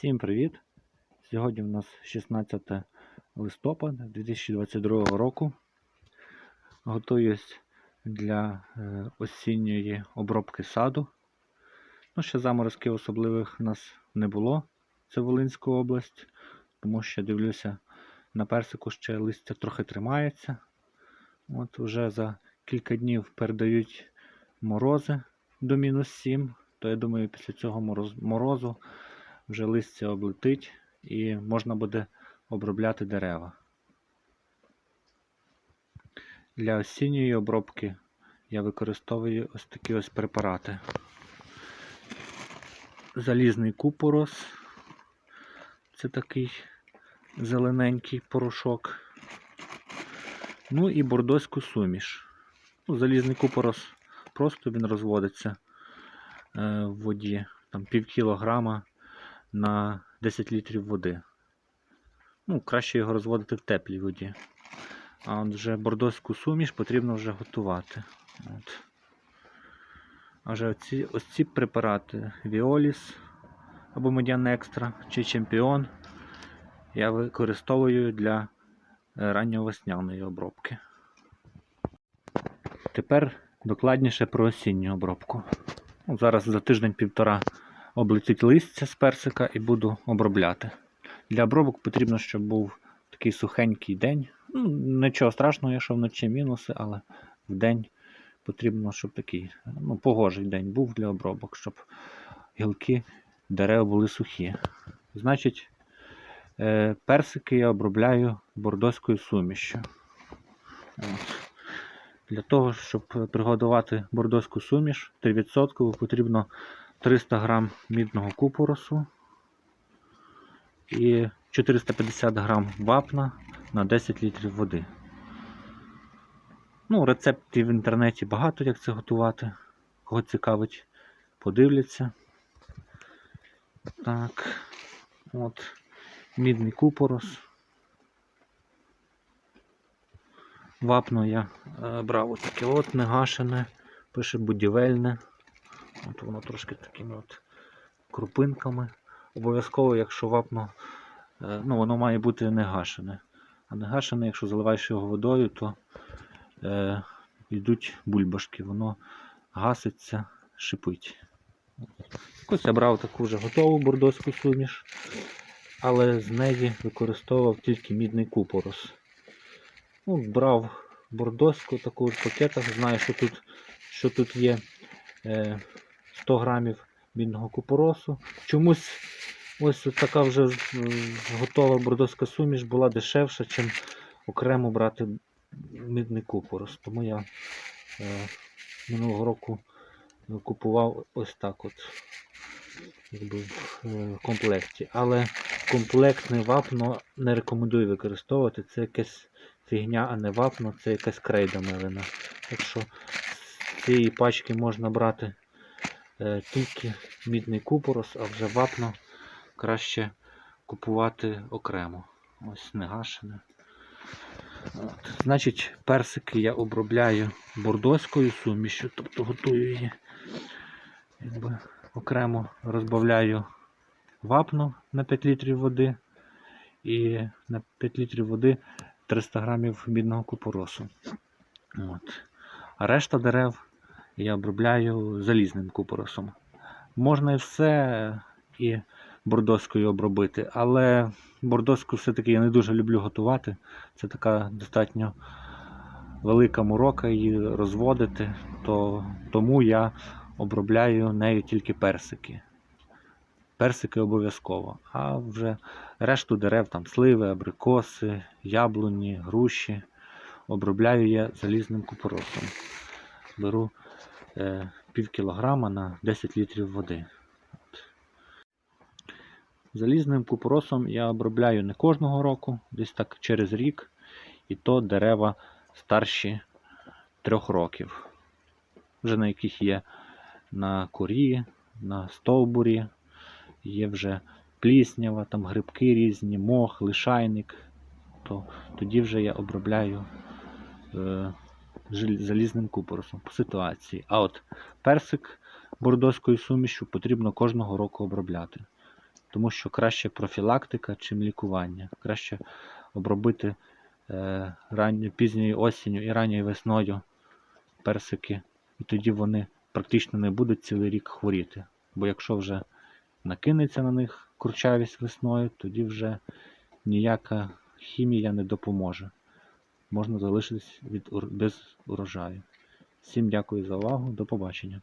Всім привіт! Сьогодні у нас 16 листопада 2022 року. Готуюсь для е, осінньої обробки саду. Ну, ще заморозків особливих у нас не було. Це Волинська область, тому що дивлюся на персику ще листя трохи тримається. От вже за кілька днів передають морози до мінус 7, то я думаю, після цього морозу вже листя облетить і можна буде обробляти дерева. Для осінньої обробки я використовую ось такі ось препарати. Залізний купорос. Це такий зелененький порошок. Ну і бордоську суміш. Ну, залізний купорос просто він розводиться е, в воді, там пів кілограма на 10 літрів води. Ну, краще його розводити в теплій воді. А от вже бордоську суміш потрібно вже готувати. От. А вже оці, ось ці препарати Віоліс або Медіан Екстра чи Чемпіон я використовую для е, ранньовесняної обробки. Тепер докладніше про осінню обробку. Ну, зараз за тиждень-півтора облетить листя з персика і буду обробляти. Для обробок потрібно, щоб був такий сухенький день. Ну, нічого страшного, якщо вночі мінуси, але в день потрібно, щоб такий ну, погожий день був для обробок, щоб гілки дерев були сухі. Значить, е, персики я обробляю бордоською сумішю. Для того, щоб приготувати бордоську суміш 3% потрібно 300 грам мідного купоросу і 450 грам вапна на 10 літрів води. Ну, рецептів в інтернеті багато, як це готувати. Кого цікавить, подивляться. Так, от, мідний купорос. Вапно я е, брав отаке от негашене, пише будівельне. От воно трошки такими от крупинками. Обов'язково, якщо вапно, е, ну воно має бути не гашене. А не гашене, якщо заливаєш його водою, то е, йдуть бульбашки, воно гаситься, шипить. Ось я брав таку вже готову бордоську суміш, але з неї використовував тільки мідний купорос. Ну, брав бордоську таку в пакетах, знаю, що тут, що тут є е, 100 грамів мідного купоросу. Чомусь ось така вже е, готова бордоська суміш була дешевша, ніж окремо брати мідний купорос. Тому я е, минулого року купував ось так от якби, в е, комплекті. Але комплектне вапно не рекомендую використовувати. Це якась фігня, а не вапно, це якась крейда мелена. Так що з цієї пачки можна брати тільки мідний купорос, а вже вапно краще купувати окремо. Ось негашене. От. Значить, персики я обробляю бордоською сумішю, тобто готую її. Якби окремо розбавляю вапно на 5 літрів води і на 5 літрів води 300 грамів мідного купоросу. От. А решта дерев я обробляю залізним купоросом. Можна і все і бордоскою обробити, але бордоску все-таки я не дуже люблю готувати. Це така достатньо велика морока її розводити, то, тому я обробляю нею тільки персики. Персики обов'язково. А вже решту дерев, там сливи, абрикоси, яблуні, груші. Обробляю я залізним купоросом. Беру пів кілограма на 10 літрів води. Залізним купоросом я обробляю не кожного року, десь так через рік. І то дерева старші трьох років. Вже на яких є на корі, на стовбурі, є вже пліснява, там грибки різні, мох, лишайник. То тоді вже я обробляю е, залізним купоросом по ситуації. А от персик бордоською сумішю потрібно кожного року обробляти. тому що краще профілактика, чим лікування. Краще обробити е, ранньо, пізньою осінню і ранньою весною персики, і тоді вони практично не будуть цілий рік хворіти. Бо якщо вже накинеться на них курчавість весною, тоді вже ніяка хімія не допоможе. Можна залишитись від, без урожаю. Всім дякую за увагу, до побачення.